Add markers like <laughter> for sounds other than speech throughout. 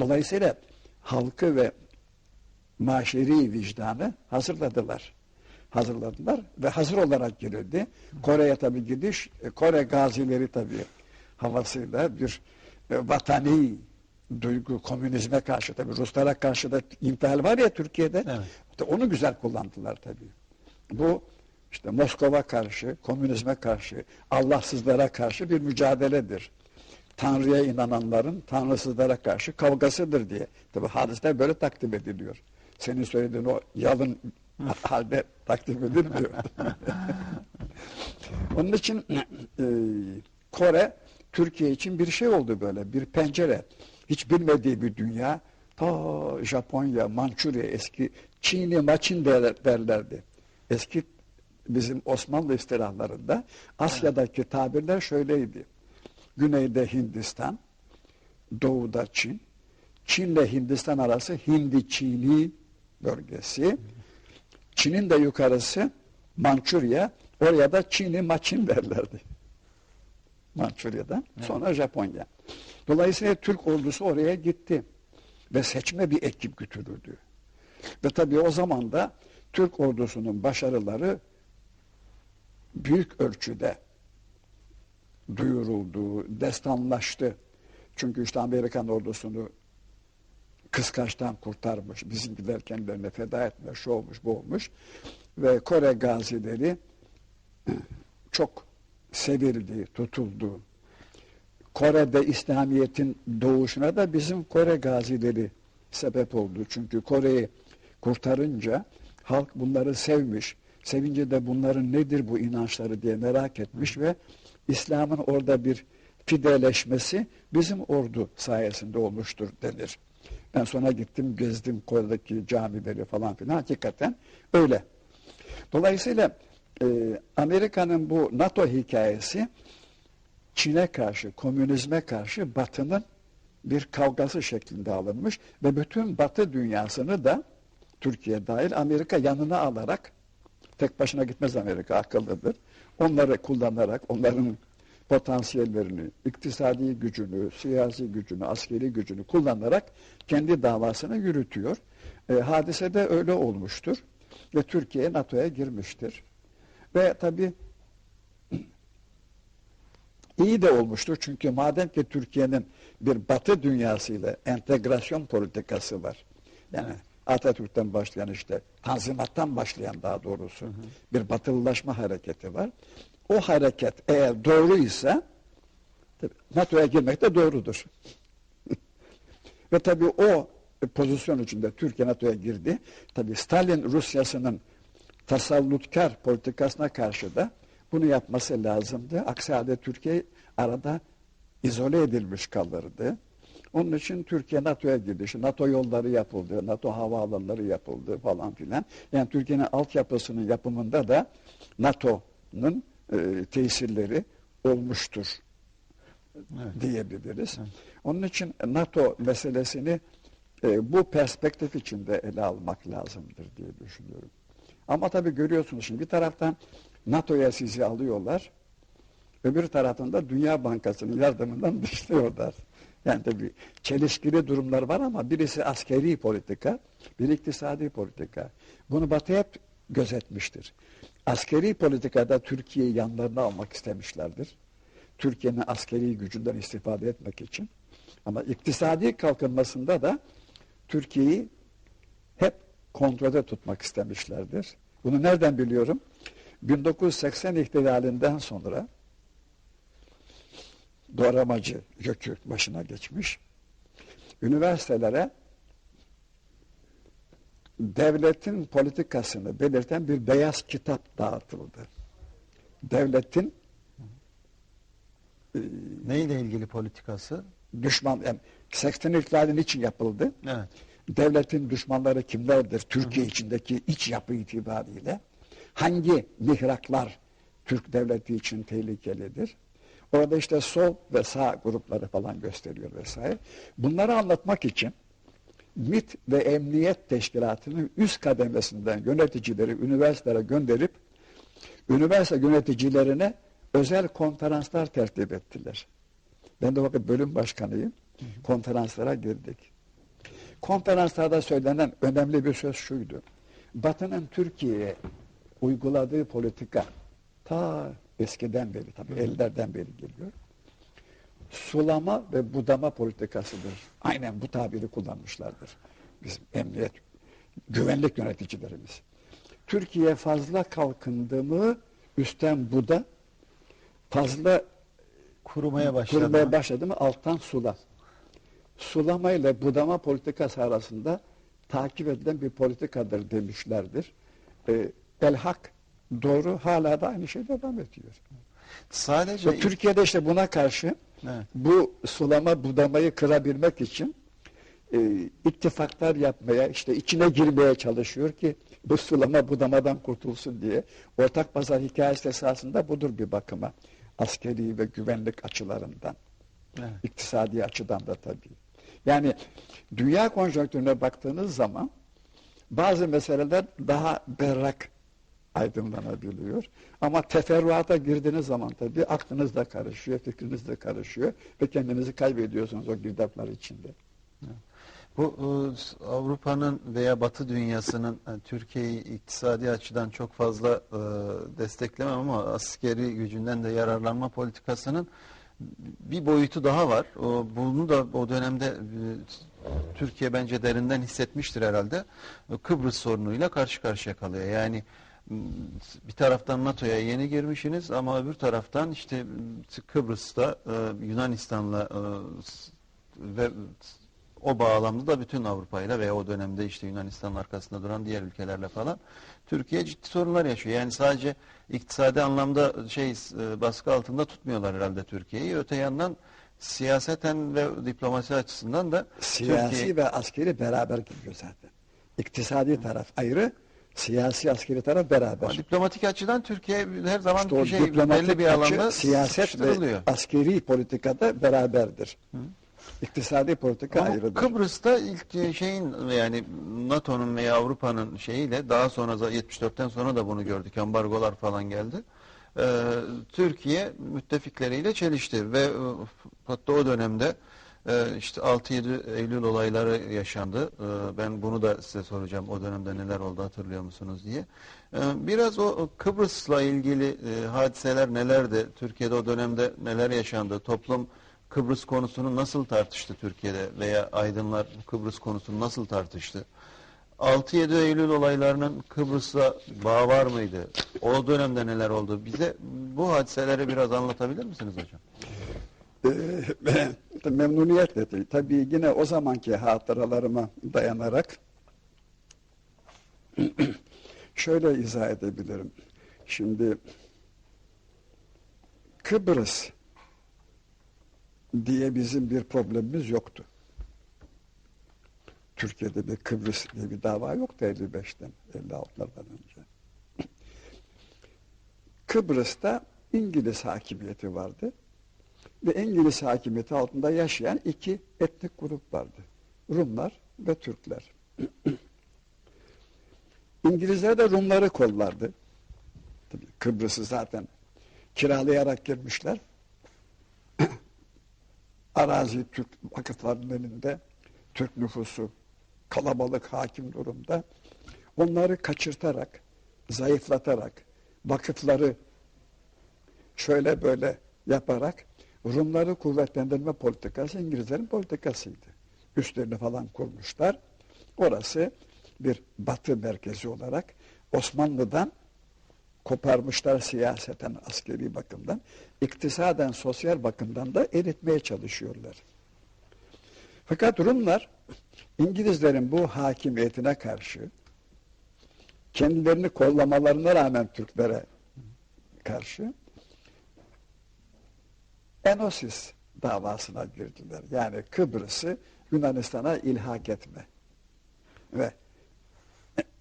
Dolayısıyla halkı ve maşeri vicdanı hazırladılar. Hazırladılar ve hazır olarak girildi. Kore'ye tabii gidiş, e, Kore gazileri tabii havasıyla bir e, vatani duygu, komünizme karşı tabii Ruslara karşı da infial var ya Türkiye'de. Evet. Onu güzel kullandılar tabii. Bu işte Moskova karşı, komünizme karşı, Allahsızlara karşı bir mücadeledir. Tanrı'ya inananların tanrısızlara karşı kavgasıdır diye. Tabi hadisler böyle takdim ediliyor. Senin söylediğin o yalın halde takdim edilmiyor. <laughs> Onun için e, Kore Türkiye için bir şey oldu böyle, bir pencere. Hiç bilmediği bir dünya. Ta Japonya, Mançurya, eski Çin'i maçin der- derlerdi. Eski bizim Osmanlı istilahlarında Asya'daki tabirler şöyleydi. Güneyde Hindistan, doğuda Çin, Çin'le Hindistan arası Hindi-Çini bölgesi. Çin'in de yukarısı Mançurya, oraya da Çin'i Maçin derlerdi. Mançurya'dan, sonra Japonya. Dolayısıyla Türk ordusu oraya gitti ve seçme bir ekip götürüldü. Ve tabii o zaman da Türk ordusunun başarıları büyük ölçüde duyuruldu, destanlaştı. Çünkü işte Amerikan ordusunu kıskaçtan kurtarmış, bizimkiler kendilerine feda şu olmuş, bu. Ve Kore gazileri çok sevildi, tutuldu. Kore'de İslamiyet'in doğuşuna da bizim Kore gazileri sebep oldu. Çünkü Kore'yi kurtarınca halk bunları sevmiş. Sevince de bunların nedir bu inançları diye merak etmiş ve İslam'ın orada bir fideleşmesi bizim ordu sayesinde olmuştur denir. Ben sonra gittim gezdim Kore'deki camileri falan filan hakikaten öyle. Dolayısıyla e, Amerika'nın bu NATO hikayesi Çin'e karşı, komünizme karşı Batı'nın bir kavgası şeklinde alınmış ve bütün Batı dünyasını da Türkiye dahil Amerika yanına alarak tek başına gitmez Amerika akıllıdır. Onları kullanarak onların potansiyellerini, iktisadi gücünü, siyasi gücünü, askeri gücünü kullanarak kendi davasını yürütüyor. E, hadise de öyle olmuştur ve Türkiye NATO'ya girmiştir. Ve tabii <clears throat> iyi de olmuştur. Çünkü madem ki Türkiye'nin bir batı dünyasıyla entegrasyon politikası var. Yani Atatürk'ten başlayan işte Tanzimat'tan başlayan daha doğrusu bir batılılaşma hareketi var. O hareket eğer doğruysa tabii NATO'ya girmek de doğrudur. <laughs> Ve tabii o pozisyon içinde Türkiye NATO'ya girdi. Tabii Stalin Rusyası'nın tasallutkar politikasına karşı da bunu yapması lazımdı. Aksi halde Türkiye arada izole edilmiş kalırdı. Onun için Türkiye NATO'ya girdi. NATO yolları yapıldı, NATO havaalanları yapıldı falan filan. Yani Türkiye'nin altyapısının yapımında da NATO'nun e, tesirleri olmuştur Evet. diyebiliriz. Onun için NATO meselesini e, bu perspektif içinde ele almak lazımdır diye düşünüyorum. Ama tabii görüyorsunuz şimdi bir taraftan NATO'ya sizi alıyorlar, öbür taraftan da Dünya Bankası'nın yardımından <laughs> dışlıyorlar. Yani tabii çelişkili durumlar var ama birisi askeri politika, bir iktisadi politika. Bunu Batı hep gözetmiştir. Askeri politikada Türkiye'yi yanlarına almak istemişlerdir. Türkiye'nin askeri gücünden istifade etmek için. Ama iktisadi kalkınmasında da Türkiye'yi hep kontrolde tutmak istemişlerdir. Bunu nereden biliyorum? 1980 ihtilalinden sonra doğramacı Gökçük başına geçmiş. Üniversitelere devletin politikasını belirten bir beyaz kitap dağıtıldı. Devletin Neyle ilgili politikası? düşman, yani 80 ihtilali için yapıldı? Evet. devletin düşmanları kimlerdir? Türkiye içindeki iç yapı itibariyle hangi mihraklar Türk devleti için tehlikelidir? Orada işte sol ve sağ grupları falan gösteriyor vesaire. Bunları anlatmak için MIT ve Emniyet Teşkilatı'nın üst kademesinden yöneticileri üniversitelere gönderip üniversite yöneticilerine özel konferanslar tertip ettiler. Ben de vakit bölüm başkanıyım. Konferanslara girdik. konferanslarda söylenen önemli bir söz şuydu. Batı'nın Türkiye'ye uyguladığı politika ta eskiden beri tabii ellerden beri geliyor. Sulama ve budama politikasıdır. Aynen bu tabiri kullanmışlardır. Bizim emniyet, güvenlik yöneticilerimiz. Türkiye fazla kalkındı mı üstten buda, fazla Kurumaya başladı. kurumaya başladı mı alttan sula. Sulama ile budama politikası arasında takip edilen bir politikadır demişlerdir. Ee, elhak doğru hala da aynı şey devam ediyor. Sadece Ve Türkiye'de işte buna karşı Evet. bu sulama budamayı kırabilmek için e, ittifaklar yapmaya, işte içine girmeye çalışıyor ki bu sulama budamadan kurtulsun diye. Ortak pazar hikayesi esasında budur bir bakıma. Askeri ve güvenlik açılarından. Evet. iktisadi açıdan da tabii. Yani dünya konjonktürüne baktığınız zaman bazı meseleler daha berrak aydınlanabiliyor. Ama teferruata girdiğiniz zaman tabii aklınız da karışıyor, fikriniz de karışıyor ve kendinizi kaybediyorsunuz o girdaplar içinde. Bu e, Avrupa'nın veya Batı dünyasının e, Türkiye'yi iktisadi açıdan çok fazla e, desteklemem ama askeri gücünden de yararlanma politikasının bir boyutu daha var. Bunu da o dönemde e, Türkiye bence derinden hissetmiştir herhalde. Kıbrıs sorunuyla karşı karşıya kalıyor. Yani bir taraftan NATO'ya yeni girmişsiniz ama öbür taraftan işte Kıbrıs'ta e, Yunanistan'la e, ve o bağlamda da bütün Avrupa ile veya o dönemde işte Yunanistan'ın arkasında duran diğer ülkelerle falan Türkiye ciddi sorunlar yaşıyor. Yani sadece iktisadi anlamda şey e, baskı altında tutmuyorlar herhalde Türkiye'yi. Öte yandan siyaseten ve diplomasi açısından da Siyasi Türkiye ve askeri beraber gidiyor zaten. İktisadi taraf ayrı, siyasi askeri taraf beraber. Ama diplomatik açıdan Türkiye her zaman İşte bir şey belli bir alanda siyaset ve askeri politikada beraberdir. İktisadi politika Ama ayrıdır. Kıbrıs'ta ilk şeyin yani NATO'nun veya Avrupa'nın şeyiyle daha sonra da 74'ten sonra da bunu gördük. Ambargolar falan geldi. Ee, Türkiye müttefikleriyle çelişti ve e, hatta o dönemde e, işte 6-7 Eylül olayları yaşandı. Ee, ben bunu da size soracağım. O dönemde neler oldu hatırlıyor musunuz diye. Ee, biraz o Kıbrıs'la ilgili e, hadiseler nelerdi? Türkiye'de o dönemde neler yaşandı? Toplum Kıbrıs konusunu nasıl tartıştı Türkiye'de veya aydınlar Kıbrıs konusunu nasıl tartıştı? 6-7 Eylül olaylarının Kıbrıs'la bağı var mıydı? O dönemde neler oldu? Bize bu hadiseleri biraz anlatabilir misiniz hocam? <clears throat> Ee, memnuniyetle değil. Tabii yine o zamanki hatıralarıma dayanarak <clears throat> şöyle izah edebilirim. Şimdi Kıbrıs diye bizim bir problemimiz yoktu. Türkiye'de bir Kıbrıs diye bir dava yoktu 55'ten, 56'lardan önce. <clears throat> Kıbrıs'ta İngiliz hakimiyeti vardı ve İngiliz hakimiyeti altında yaşayan iki etnik grup vardı. Rumlar ve Türkler. <clears throat> İngilizler de Rumları kollardı. Kıbrıs'ı zaten kiralayarak girmişler. <clears throat> Arazi Türk vakıflarının elinde. Türk nüfusu kalabalık hakim durumda. Onları kaçırtarak, zayıflatarak, vakıfları şöyle böyle yaparak Rumları kuvvetlendirme politikası İngilizlerin politikasıydı. Üstlerini falan kurmuşlar. Orası bir batı merkezi olarak Osmanlı'dan koparmışlar siyaseten, askeri bakımdan. iktisaden, sosyal bakımdan da eritmeye çalışıyorlar. Fakat Rumlar İngilizlerin bu hakimiyetine karşı kendilerini kollamalarına rağmen Türklere karşı Enosis davasına girdiler. Yani Kıbrıs'ı Yunanistan'a ilhak etme. Ve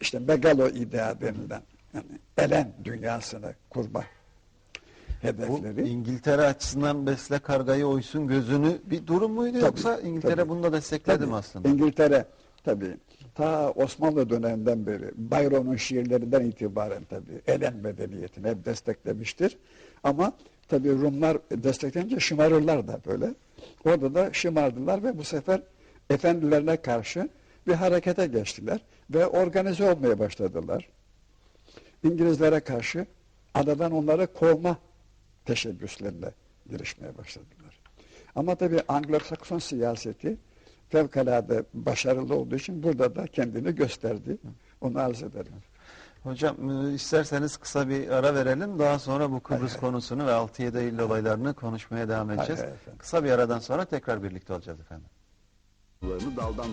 işte megalo idea denilen yani Elen dünyasını kurma Bu hedefleri. İngiltere açısından besle kargayı oysun gözünü bir durum muydu Tabii, yoksa İngiltere tabii. bunu da destekledi Tabii, mi aslında? İngiltere tabii ta Osmanlı döneminden beri Byron'un şiirlerinden itibaren tabii Elen medeniyetini hep desteklemiştir. Ama tabii Rumlar destekleyince şımarırlar da böyle. Orada da şımardılar ve bu sefer efendilerine karşı bir harekete geçtiler ve organize olmaya başladılar. İngilizlere karşı adadan onları kovma teşebbüslerine girişmeye başladılar. Ama tabii Anglo-Sakson siyaseti fevkalade başarılı olduğu için burada da kendini gösterdi. Onu arz ederim. Hocam e, isterseniz kısa bir ara verelim. Daha sonra bu Kıbrıs Hay hay. konusunu ve 6-7 Eylül olaylarını konuşmaya devam edeceğiz. hay efendim. Kısa bir aradan sonra tekrar birlikte olacağız efendim. daldan